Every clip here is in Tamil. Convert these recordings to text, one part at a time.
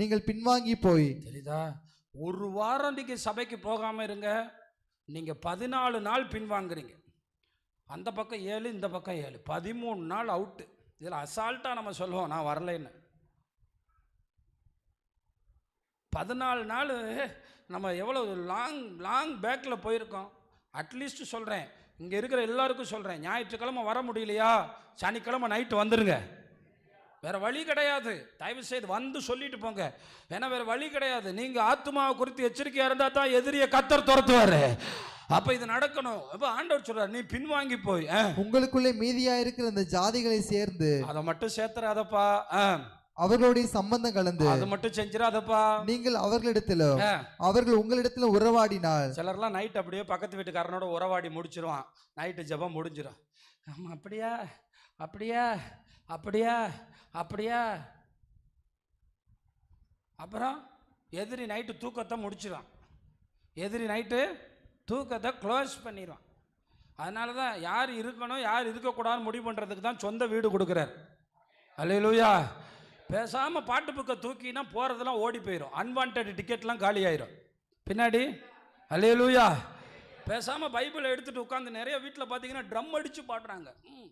நீங்கள் பின்வாங்கி போய். தெரியுதா? ஒரு வாரம் நீங்கள் சபைக்கு போகாமல் இருங்க. நீங்கள் பதினாலு நாள் பின்வாங்குறீங்க. அந்த பக்கம் ஏழு இந்த பக்கம் ஏழு. பதிமூணு நாள் அவுட்டு. இதில் அசால்ட்டாக நம்ம சொல்லுவோம் நான் வரலைன்னு. பதினாலு நாள் நம்ம எவ்வளோ லாங் லாங் பேக்கில் போயிருக்கோம். அட்லீஸ்ட் சொல்கிறேன் இங்கே இருக்கிற எல்லாருக்கும் சொல்கிறேன் ஞாயிற்றுக்கிழமை வர முடியலையா? சனிக்கிழமை நைட்டு வந்துடுங்க வேற வழி கிடையாது. தயவு செய்து வந்து சொல்லிட்டு போங்க. ஏன்னா வேற வழி கிடையாது. நீங்க ஆத்மாவை குறித்து எச்சரிக்கையா இருந்தா தான் எதிரியை கத்தர் துரத்துவாரு. அப்ப இது நடக்கணும். அப்ப ஆண்டவர் சொல்றாரு நீ பின்வாங்கி போய் ஆ, உங்களுக்குள்ளே மீதியா இருக்கிற அந்த ஜாதிகளை சேர்ந்து அதை மட்டும் சேர்த்துறாதப்பா அவர்களுடைய சம்பந்தம் கலந்து அது மட்டும் செஞ்சிடாதப்பா. நீங்கள் அவர்களிடத்திலும் ஆ, அவர்கள் உங்களிடத்திலும் உறவாடினால் சிலர்லாம் நைட் அப்படியே பக்கத்து வீட்டுக்காரனோட உறவாடி முடிச்சிருவான். நைட்டு ஜெபம் முடிஞ்சிடும் ஆமா அப்படியா? அப்படியா? அப்படியா? அப்படியா? அப்புறம் எதிரி நைட்டு தூக்கத்தை முடிச்சிடுவான் எதிரி நைட்டு தூக்கத்தை க்ளோஸ் பண்ணிடுவான் அதனால தான் யார் இருக்கணும் யார் இருக்கக்கூடாதுன்னு முடிவு பண்ணுறதுக்கு தான் சொந்த வீடு கொடுக்குறார். அல்லையிலூயா பேசாமல் பாட்டு புக்கை தூக்கினா போகிறதெல்லாம் ஓடி போயிடும் அன்வான்ட் டிக்கெட்லாம் காலி ஆயிரும் பின்னாடி? அல்லையிலூயா பேசாமல் பைபிளை எடுத்துகிட்டு உட்காந்து நிறைய வீட்டில் பார்த்தீங்கன்னா ட்ரம் அடித்து பாடுறாங்க. ம்.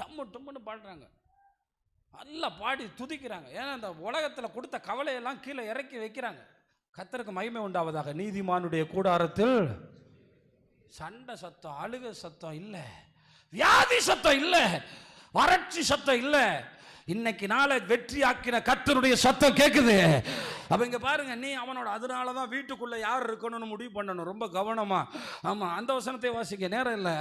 டம்மு டம்முன்னு பாடுறாங்க. நல்லா பாடி துதிக்கிறாங்க. ஏன்னா அந்த உலகத்தில் கொடுத்த கவலையெல்லாம் கீழே இறக்கி வைக்கிறாங்க. கத்தருக்கு மகிமை உண்டாவதாக. நீதிமானுடைய கூடாரத்தில் சண்டை சத்தம் அழுக சத்தம் இல்லை. வியாதி சத்தம் இல்லை. வறட்சி சத்தம் இல்லை. இன்னைக்கு நாளை வெற்றி ஆக்கின கத்தருடைய சத்தம் கேட்குது அப்ப இங்க பாருங்க நீ அவனோட அதனால தான் வீட்டுக்குள்ள யார் இருக்கணும்னு முடிவு பண்ணணும். ரொம்ப கவனமா. ஆமா அந்த வசனத்தை வாசிக்க நேரம் இல்லை.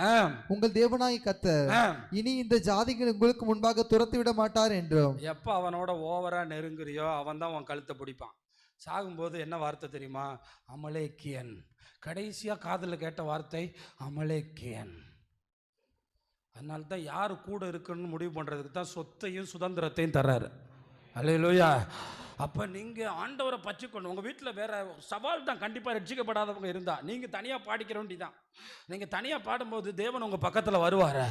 உங்கள் தேவனாய் கத்தர் ஆ. இனி இந்த ஜாதிகள் உங்களுக்கு முன்பாக துரத்தி விட மாட்டார் என்றும். எப்போ அவனோட ஓவரா நெருங்குறியோ அவன் தான் உன் கழுத்தை பிடிப்பான். சாகும்போது என்ன வார்த்தை தெரியுமா? அமலேக்கியன். கடைசியா காதில் கேட்ட வார்த்தை அமலேக்கியன். அதனால தான் யார் கூட இருக்குன்னு முடிவு பண்ணுறதுக்கு தான் சொத்தையும் சுதந்திரத்தையும் தர்றாரு. அல்லையிலோயா அப்போ நீங்கள் ஆண்டவரை பற்றிக்கொண்டு உங்கள் வீட்டில் வேறு சவால் தான். கண்டிப்பாக ரட்சிக்கப்படாதவங்க இருந்தால் நீங்கள் தனியாக பாடிக்கிற வேண்டி தான் நீங்கள் தனியாக பாடும்போது தேவன் உங்கள் பக்கத்தில் வருவார்.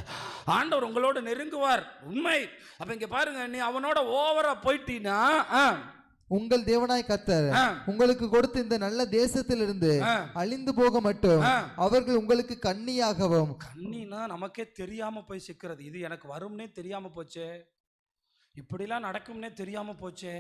ஆண்டவர் உங்களோட நெருங்குவார். உண்மை. அப்போ இங்கே பாருங்க நீ அவனோட ஓவராக போயிட்டீன்னா ஆ, உங்கள் தேவனாய் கத்தர் உங்களுக்கு கொடுத்த இந்த நல்ல தேசத்திலிருந்து அழிந்து போக மட்டும். அவர்கள் உங்களுக்கு கண்ணியாகவும் கண்ணினா நமக்கே தெரியாம போய் சிக்கிறது. இது எனக்கு வரும்னே தெரியாம போச்சே. இப்படிலாம் நடக்கும்னே தெரியாம போச்சே.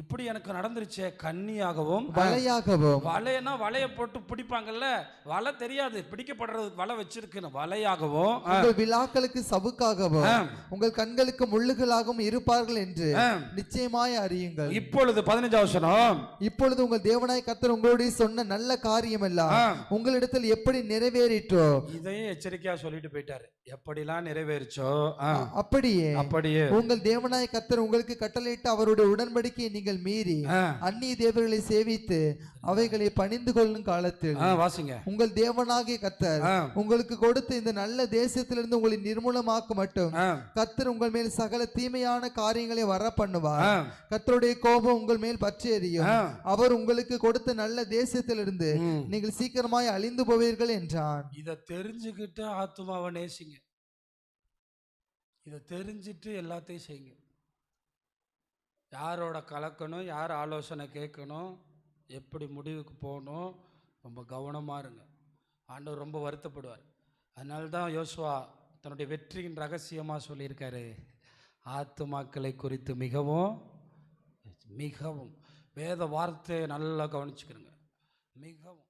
இப்படி எனக்கு நடந்துருச்சே கண்ணியாகவும் வலையாகவும். வலையனா வலைய போட்டு பிடிப்பாங்கல்ல வலை தெரியாது பிடிக்கப்படுறது வலை வச்சிருக்குன்னு வலையாகவும் உங்கள் விழாக்களுக்கு சவுக்காகவும் உங்கள் கண்களுக்கு முள்ளுகளாகவும் இருப்பார்கள் என்று. நிச்சயமாய் அறியுங்கள். இப்பொழுது பதினஞ்சாவது வசனம். இப்பொழுது உங்கள் தேவனாய் கத்தர் உங்களுடைய சொன்ன நல்ல காரியம் எல்லாம் உங்களிடத்தில் எப்படி நிறைவேறிற்றோ இதையும் எச்சரிக்கையா சொல்லிட்டு போயிட்டாரு. எப்படிலாம் நிறைவேறுச்சோ அப்படியே அப்படியே. உங்கள் தேவனாய் கத்தர் உங்களுக்கு கட்டளையிட்ட அவருடைய உடன்படிக்கையை நீங்கள் மீறி அந்நிய தேவர்களை சேவித்து அவைகளை பணிந்து கொள்ளும் காலத்தில் வாசிங்க. உங்கள் தேவனாகிய கத்தர் உங்களுக்கு கொடுத்த இந்த நல்ல தேசத்திலிருந்து உங்களை நிர்மூலமாக்க மட்டும் கத்தர் உங்கள் மேல் சகல தீமையான காரியங்களை வர பண்ணுவார் கத்தருடைய கோபம் உங்கள் மேல் பற்றி எறியும். அவர் உங்களுக்கு கொடுத்த நல்ல தேசத்திலிருந்து. நீங்கள் சீக்கிரமாய் அழிந்து போவீர்கள் என்றான். இதை தெரிஞ்சுக்கிட்டு ஆத்மாவை நேசிங்க. இதை தெரிஞ்சிட்டு எல்லாத்தையும் செய்யுங்க. யாரோட கலக்கணும் யார் ஆலோசனை கேட்கணும் எப்படி முடிவுக்கு போகணும் ரொம்ப கவனமாக இருங்க. ஆண்டவர் ரொம்ப வருத்தப்படுவார். அதனால தான் யோசுவா தன்னுடைய வெற்றியின் ரகசியமாக சொல்லியிருக்காரு. ஆத்துமாக்களை குறித்து மிகவும் மிகவும் வேத வார்த்தையை நல்லா கவனிச்சுக்கிறோங்க மிகவும்.